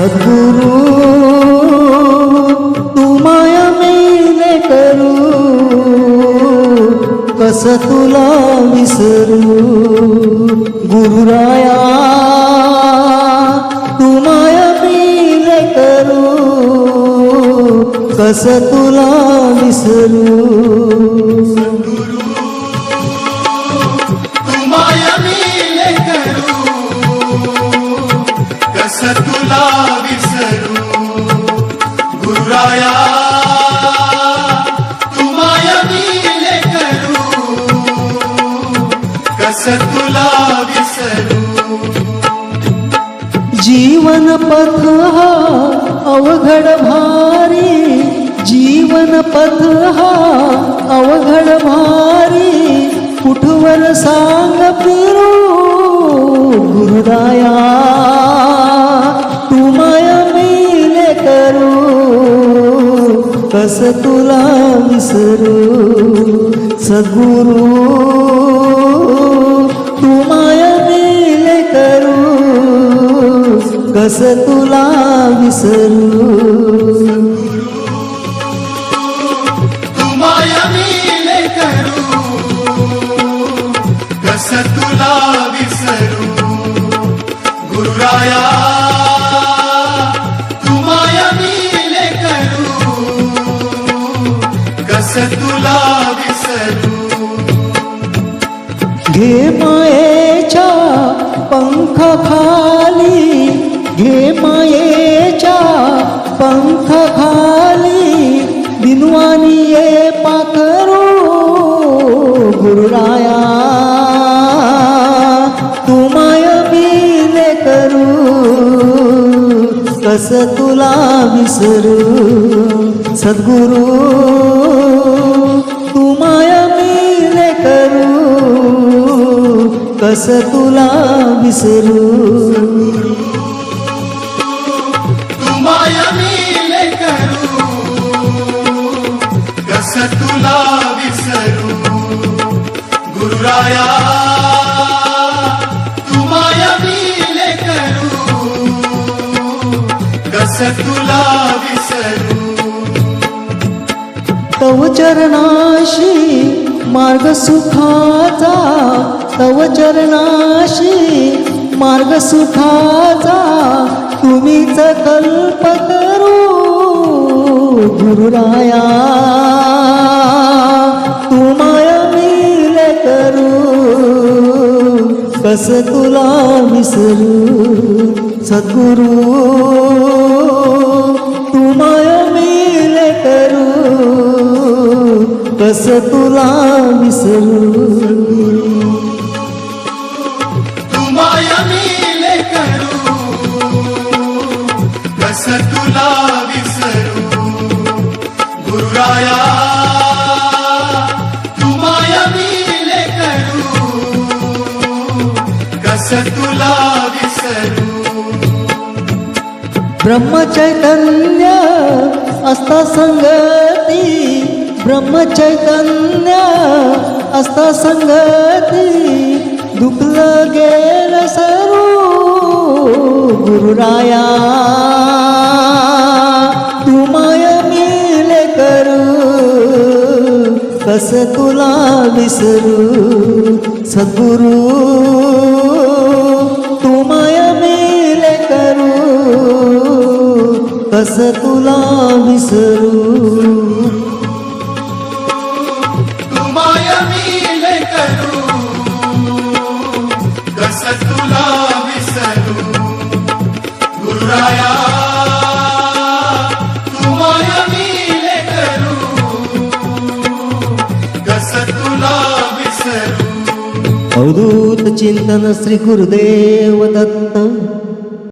सद्गुरु तू माया मेले करू कस तुला विसरू? गुरुराया तू माया मेले करू कस तुला विसरू? कस तुला विसरू. जीवन पथ हा अवघड भारी जीवन पथ हा अवघड भारी कुठवर सांग फिरू गुरुदाया तू माया मिले करू कस तुला विसरू सद्गुरू. कस तुला विसरू? कस तुला विसरू? गुरुराया तू माया मिले करू. कस तुला विसरू? घे मायेच्या पंख खाली. घे मायेच्या पंख खाली दिनवानी ये पाखरू गुरुराया तू माय मिले करू कस तुला विसरू सद्गुरू? तू माया मिले करू कस तुला विसरू? गुरुराया तू माया मिले करू कस तुला विसरू? तव चरणाशी मार्ग सुखाचा तव चरणाशी मार्ग सुखाचा तुम्हीच कल्प करू गुरुराया. कस तुला विसरू सद्गुरू तू माया कस तुला विसरू? ब्रह्मचैतन्य असता संगती ब्रह्मचैतन्य असता संगती दुखलं गेल सरू गुरुराया। तुमाय मिले करू कस तुला विसरू सद्गुरू? तुला विसरू अवधूत चिंतन श्री गुरुदेव दत्त